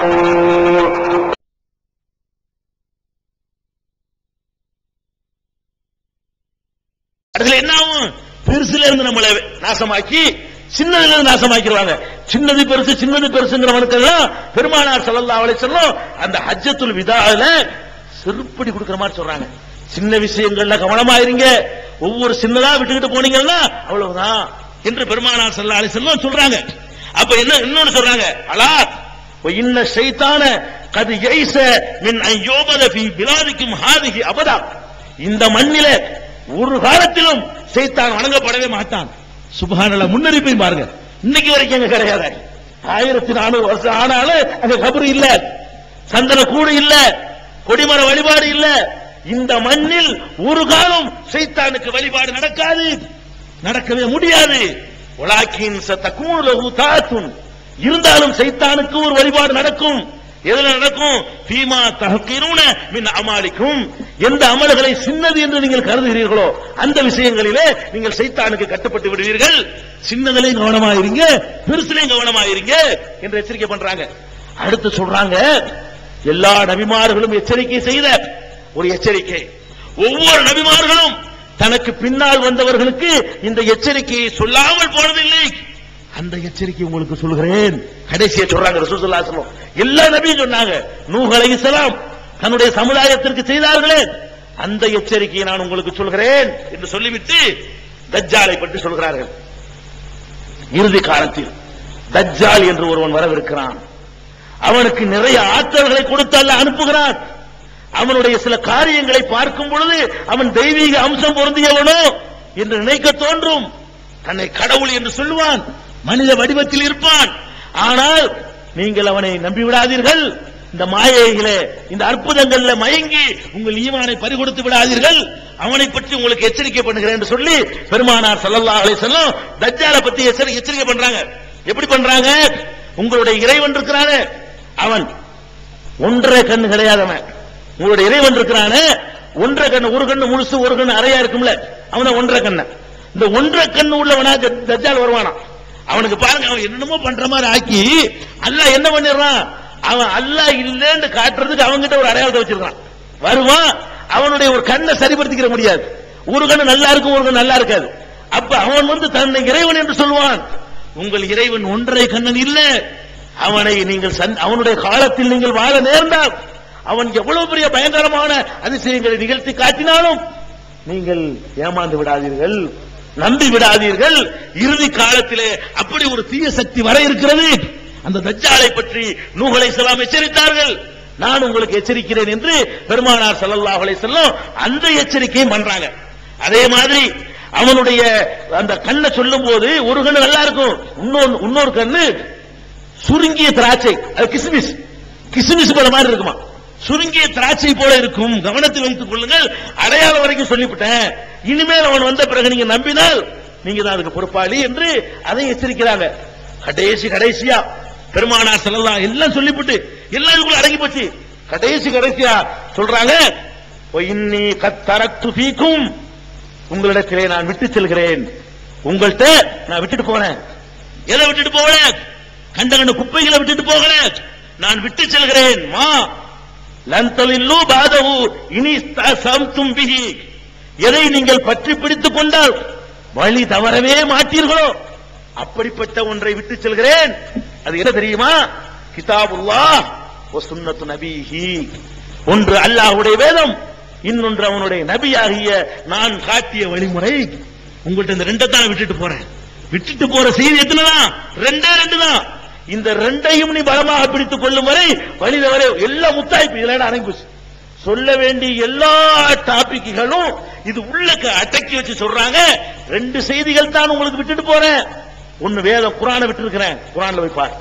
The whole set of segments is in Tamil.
يعلمون அதுல என்ன ஆகும் பெருசுல இருந்து நம்மளை நாசமாக்கி சின்னதுல இருந்து நாசமாக்கிடுவாங்க சின்னது பெருசு சின்னது பெருசுங்கிறவனுக்கெல்லாம் பெருமானார் ஸல்லல்லாஹு அலைஹி வஸல்லம் அந்த ஹஜ்ஜத்துல் விதால செருப்படி கொடுக்கிற மாதிரி சொல்றாங்க சின்ன விஷயங்கள்ல கவனமா இருங்க ஒவ்வொரு சின்னதா விட்டுக்கிட்டு போனீங்கன்னா அவ்வளவுதான் என்று பெருமானார் ஸல்லல்லாஹு அலைஹி வஸல்லம் சொல்றாங்க அப்ப என்ன இன்னொன்னு சொல்றாங்க அலா இன்ன ஷைத்தான கது யைஸ மின் ஐயோபத ஃபீ பிலாதிக்கும் ஹாதிஹி அபதா இந்த மண்ணில ஒரு காலத்திலும் சைத்தான் வணங்கப்படவே மாட்டான். சுபஹானல்ல முன்னறிப்பை பாருங்க. இன்னைக்கு வரைக்கும் அங்க கிடையாது. ஆயிரத்தி நானூறு வருஷம் ஆனாலும் அங்க கபரு இல்ல. சந்தன கூடு இல்ல. கொடிமர வழிபாடு இல்ல. இந்த மண்ணில் ஒரு காலம் சைத்தானுக்கு வழிபாடு நடக்காது. நடக்கவே முடியாது. உலாக்கின் சத்தக்கும் லகு தாத்துன். இருந்தாலும் சைத்தானுக்கு ஒரு வழிபாடு நடக்கும். எதுல நடக்கும்? பீமா தகக்கீரூன மின் அமாலிக்கும். எந்த அமல்களை சின்னது என்று நீங்கள் கருதுகிறீர்களோ அந்த விஷயங்களிலே நீங்கள் சைத்தானுக்கு கட்டுப்பட்டு விடுவீர்கள். சின்னதிலையும் கவனமாயிருங்க பெருசுலையும் கவனமாயிருங்க என்று எச்சரிக்கை பண்றாங்க. அடுத்து சொல்றாங்க எல்லா நபிமார்களும் எச்சரிக்கை செய்த ஒரு எச்சரிக்கை. ஒவ்வொரு நபிமார்களும் தனக்கு பின்னால் வந்தவர்களுக்கு இந்த எச்சரிக்கையை சொல்லாமல் போனதில்லை. அந்த எச்சரிக்கை உங்களுக்கு சொல்கிறேன் கடைசியை சொல்றாங்க ரசூலுல்லாஹி சொல்லும் எல்லா நபியும் சொன்னாங்க நூகலை இஸ்லாம் தன்னுடைய சமுதாயத்திற்கு செய்தார்களே. அந்த எச்சரிக்கையை நான் உங்களுக்கு சொல்கிறேன் என்று சொல்லிவிட்டு தஜ்ஜாலை பற்றி சொல்கிறார்கள். இறுதி காலத்தில் தஜ்ஜால் என்று ஒருவன் வரவிருக்கிறான். அவனுக்கு நிறைய ஆற்றல்களை கொடுத்து அல்ல அனுப்புகிறான். அவனுடைய சில காரியங்களை பார்க்கும் பொழுது அவன் தெய்வீக அம்சம் பொருந்தியவனோ என்று நினைக்க தோன்றும். தன்னை கடவுள் என்று சொல்லுவான். மனித வடிவத்தில் இருப்பான். ஆனால் நீங்கள் அவனை நம்பி விடாதீர்கள் இந்த மாயைகளே இந்த அற்புதங்கள்ல மயங்கி உங்கள் ஈமானை பறிகொடுத்து விடாதீர்கள். அவனை பற்றி உங்களுக்கு எச்சரிக்கை பண்ணுகிறேன் என்று சொல்லி பெருமானார் சல்லல்லா அலை செல்லும் தஜ்ஜாலை பத்தி எச்சரிக்கை பண்றாங்க. எப்படி பண்றாங்க? உங்களுடைய இறைவன் இருக்கிறானே. அவன் ஒன்றரை கண்ணு கிடையாதவன் உங்களுடைய இறைவன் இருக்கிறானே. ஒன்றரை கண்ணு ஒரு கண்ணு முழுசு ஒரு கண்ணு அறையா இருக்கும்ல. அவன ஒன்றரை கண்ணு. இந்த ஒன்றரை கண்ணு உள்ளவனா த- தஜ்ஜால் வருவானா அவனுக்கு பாருங்க அவன் என்னமோ பண்ற மாதிரி ஆக்கி அல்லாஹ் என்ன பண்ணிடுறான்? அவன் அல்லாஹ் இல்லைன்னு காட்டுறதுக்கு அவன்கிட்ட ஒரு அடையாளத்தை வச்சிருக்கான். வருவான் அவனுடைய ஒரு கண்ணை சரிபடுத்திக்கிற முடியாது. ஒரு கண்ணு நல்லா இருக்கும் ஒரு கண்ணு நல்லா இருக்காது. அப்ப அவன் வந்து தன்னை இறைவன் என்று சொல்வான் உங்கள் இறைவன் ஒன்றரை கண்ணன் இல்ல. அவனை நீங்கள் அவனுடைய காலத்தில் நீங்கள் வாழ நேர்ந்தால் அவன் எவ்வளவு பெரிய பயங்கரமான அதிசயங்களை நிகழ்த்தி காட்டினாலும் நீங்கள் ஏமாந்து விடாதீர்கள். நம்பி விடாதீர்கள். இறுதி காலத்திலே அப்படி ஒரு தீய சக்தி வர இருக்கிறது. அந்த தஜ்ஜாலை பற்றி நூகலை செல்லாம் எச்சரித்தார்கள். நான் உங்களுக்கு எச்சரிக்கிறேன் என்று பெருமானார் ஸல்லல்லாஹு செல்லும் அந்த எச்சரிக்கையும் பண்றாங்க. அதே மாதிரி அவனுடைய அந்த கண்ணை சொல்லும் போது ஒரு கண்ணு நல்லா இருக்கும். இன்னொரு இன்னொரு கண்ணு சுருங்கிய திராட்சை. அது கிஸ்மிஸ். கிஸ்மிஸ் போல மாதிரி இருக்குமா? சுருங்கிய திராட்சை போல இருக்கும். கவனத்தில் வைத்துக் கொள்ளுங்கள். அடையாளம் வரைக்கும் சொல்லிவிட்டேன். இனிமேல் அவன் வந்த பிறகு நீங்க நம்பினால் நீங்க தான் அதுக்கு பொறுப்பாளி என்று அதை எச்சரிக்கிறாங்க. கடைசி கடைசியா பெருமானார் செல்லலாம் எல்லாம் சொல்லிவிட்டு எல்லாம் இதுக்குள்ள அடங்கி போச்சு. கடைசி கடைசியா சொல்றாங்க இன்னி கத்தரத்து பீக்கும். உங்களிடத்திலே நான் விட்டு செல்கிறேன். உங்கள்கிட்ட நான் விட்டுட்டு போனேன் எதை விட்டுட்டு போகிறேன் கண்ட கண்ட குப்பைகளை விட்டுட்டு போகிறேன் நான் விட்டு செல்கிறேன். மா லந்தலில்லு பாதவு இனி சம்தும் பிஹி எதை நீங்கள் பற்றி பிடித்துக் கொண்டால் வழி தவறவே மாட்டீர்களோ? அப்படிப்பட்ட ஒன்றை விட்டு செல்கிறேன். அது என்ன தெரியுமா? கிதாபுல்லா சுன்னத்து நபிஹி. ஒன்று அல்லாஹுடைய வேதம் இன்னொன்று அவனுடைய நபியாகிய நான் காட்டிய வழிமுறை. உங்கள்கிட்ட இந்த ரெண்டை தான் விட்டுட்டு போறேன். விட்டுட்டு போற செய்தி எத்தனை தான் ரெண்டே ரெண்டு தான் இந்த ரெண்டையும் நீ பலமாக பிடித்துக் கொள்ளும் வரை வழி வரை எல்லா முத்தாய்ப்பு. இதெல்லாம் அடங்கிச்சு சொல்ல வேண்டிய எல்லா டாபிக்குகளும் இது உள்ளக்க அடக்கி வச்சு சொல்றாங்க. ரெண்டு செய்திகள் தான் உங்களுக்கு விட்டுட்டு போறேன். ஒன்னு வேத குரானை விட்டு இருக்கிறேன் குரான்ல போய் பாரு.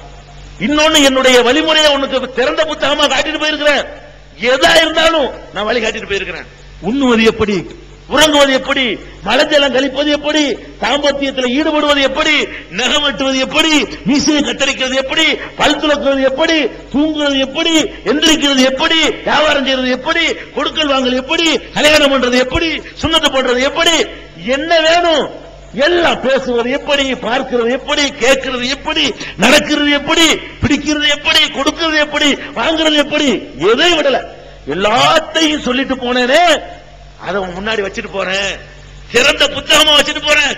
இன்னொன்னு என்னுடைய வழிமுறையை உனக்கு திறந்த புத்தகமா காட்டிட்டு போயிருக்கிறேன். எதா இருந்தாலும் நான் வழி காட்டிட்டு போயிருக்கிறேன். உண்ணுவது எப்படி? உறங்குவது எப்படி? மலஜலம் கழிப்பது எப்படி? தாம்பத்தியத்தில் ஈடுபடுவது எப்படி? நகம் வெட்டுவது எப்படி? மீசையை கத்தரிக்கிறது எப்படி? பல் துளக்குவது எப்படி? தூங்குறது எப்படி? எந்திரிக்கிறது எப்படி? வியாபாரம் செய்யறது எப்படி? கொடுக்கல் வாங்கல் எப்படி? கல்யாணம் பண்றது எப்படி? சுண்ணத்து பண்றது எப்படி? என்ன வேணும்? எல்லாம் பேசுவது எப்படி? பார்க்கிறது எப்படி? கேட்கிறது எப்படி? நடக்கிறது எப்படி? பிடிக்கிறது எப்படி? கொடுக்கிறது எப்படி? வாங்குறது எப்படி? எதையும் விடல. எல்லாத்தையும் சொல்லிட்டு போனேனே அதை முன்னாடி வச்சுட்டு போறேன். சிறந்த புத்தகமா வச்சுட்டு போறேன்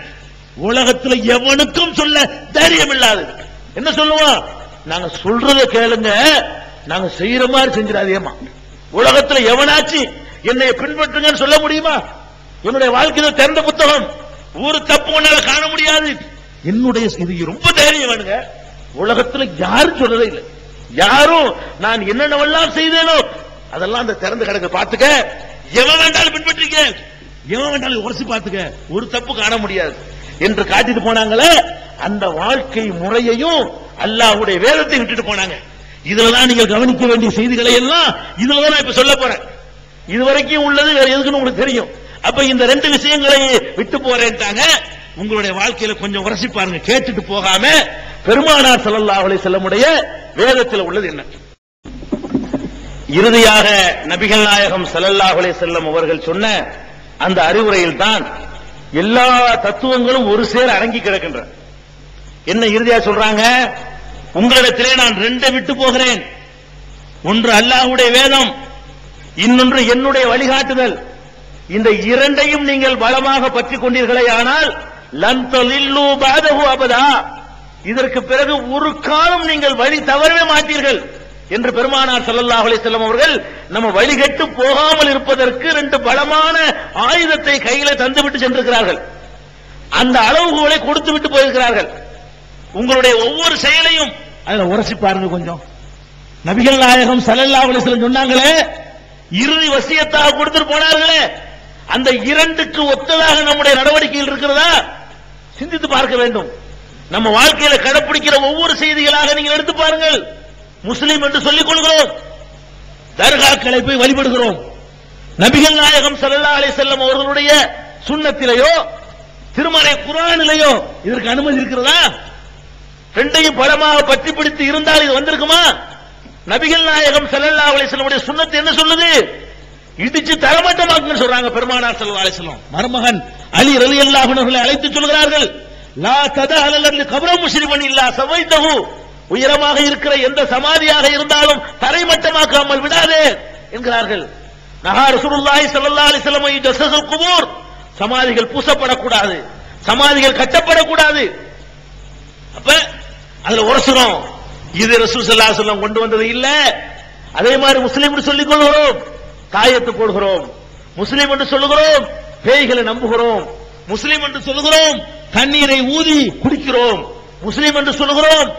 உலகத்துல எவனுக்கும் சொல்ல தைரியம் இல்லாது என்ன சொல்லுவோம் நாங்க சொல்றத கேளுங்க. நாங்க செய்யற மாதிரி செஞ்சிடாதேமா உலகத்துல எவனாச்சு என்னை பின்பற்றுங்கன்னு சொல்ல முடியுமா? என்னுடைய வாழ்க்கையில திறந்த புத்தகம். ஒரு தப்பு உன்னால காண முடியாது. என்னுடைய இது ரொம்ப தைரியம் வேணுங்க. உலகத்துல யாரும் சொல்றதே இல்லை. யாரும் நான் என்னென்னவெல்லாம் செய்தேனோ அதெல்லாம் அந்த திறந்து கிடக்க. பாத்துக்க எவன் வேண்டாலும் பின்பற்றிக்க எவன் வேண்டாலும் உரசி பார்த்துக்க. ஒரு தப்பு காண முடியாது. என்று காட்டிட்டு போனாங்களே அந்த வாழ்க்கை முறையையும் அல்லாஹ்வுடைய வேதத்தை விட்டுட்டு போனாங்க. இதுலதான் நீங்கள் கவனிக்க வேண்டிய செய்திகளை எல்லாம் இதுலதான் நான் இப்ப சொல்ல போறேன். இதுவரைக்கும் உள்ளது வேற எதுக்குன்னு உங்களுக்கு தெரியும். அப்ப இந்த ரெண்டு விஷயங்களை விட்டு போறேன்ட்டாங்க. உங்களுடைய வாழ்க்கையில கொஞ்சம் உரசி பாருங்க. கேட்டுட்டு போகாம பெருமானார் ஸல்லல்லாஹு அலைஹி செல்லமுடைய வேதத்தில் உள்ளது என்ன? இறுதியாக நபிகள் நாயகம் ஸல்லல்லாஹு அலைஹி செல்லம் அவர்கள் சொன்ன அந்த அறிவுரையில் தான் எல்லா தத்துவங்களும் ஒரு சேர அடங்கி கிடக்கின்றன என்ன இறுதியா சொல்றாங்க? உங்களிடத்திலே நான் ரெண்டை விட்டு போகிறேன். ஒன்று அல்லாஹுடைய வேதம் இன்னொன்று என்னுடைய வழிகாட்டுதல். இந்த இரண்டையும் நீங்கள் பலமாக பற்றிக் கொண்டீர்களே ஆனால் லந்தலில்லு அபதா. இதற்கு பிறகு ஒரு காலம் நீங்கள் வழி தவறவே மாட்டீர்கள். என்று பெருமானார் சல்லல்லாஹ் செல்லும் அவர்கள் நம்ம வழிகட்டு போகாமல் இருப்பதற்கு ரெண்டு பலமான ஆயுதத்தை கையில தந்துவிட்டு சென்றிருக்கிறார்கள். அந்த அளவுகோலை கொடுத்து விட்டு போயிருக்கிறார்கள். உங்களுடைய ஒவ்வொரு செயலையும் அதுல உரசி பாருங்க கொஞ்சம். நபிகள் நாயகம் ஸல்லல்லாஹு அலைஹி சொன்னாங்களே இறுதி வசியத்தாக கொடுத்துட்டு போனார்களே அந்த இரண்டுக்கு ஒத்ததாக நம்முடைய நடவடிக்கைகள் இருக்கிறதா? சிந்தித்து பார்க்க வேண்டும். நம்ம வாழ்க்கையில கடைப்பிடிக்கிற ஒவ்வொரு செய்திகளாக நீங்கள் எடுத்து பாருங்கள். முஸ்லீம் என்று சொல்லிக் கொள்கிறோம். தர்காக்களை போய் வழிபடுகிறோம். நபிகள் நாயகம் சல்லா அலி செல்லம் அவர்களுடைய சுண்ணத்திலேயோ திருமலை குரானிலேயோ இதற்கு அனுமதி இருக்கிறதா? ரெண்டையும் படமாக பற்றி பிடித்து இருந்தால் இது வந்திருக்குமா? நபிகள் நாயகம் செல்லல்லா அலி செல்லமுடைய சுண்ணத்து என்ன சொல்லுது? இடிச்சு தரமட்டமாக்குன்னு சொல்றாங்க பெருமானார் செல்வா அலி வஸல்லம். மருமகன் அலி ரலியல்லாஹு அன்ஹுவை அழைத்து சொல்கிறார்கள் லா ததா அலல்லி கபரம் முஸ்லிமன் இல்லா சவைத்தஹு உயரமாக இருக்கிற எந்த சமாதியாக இருந்தாலும் தரைமட்டமாக்காமல் விடாதே என்கிறார்கள். நகார் ரசூலுல்லாஹி சல்லா அலைஹி வஸல்லம் குபூர். சமாதிகள் பூசப்படக்கூடாது. சமாதிகள் கட்டப்படக்கூடாது. அப்ப அதுல உரசுறோம் இது ரசூல் சல்லா சொல்லம் கொண்டு வந்தது இல்ல. அதே மாதிரி முஸ்லிம் சொல்லிக் கொள்கிறோம். தாயத்து போடுகிறோம். முஸ்லீம் என்று சொல்லுகிறோம். பேய்களை நம்புகிறோம். முஸ்லீம் என்று சொல்லுகிறோம். தண்ணீரை ஊதி குடிக்கிறோம். முஸ்லீம் என்று சொல்லுகிறோம்.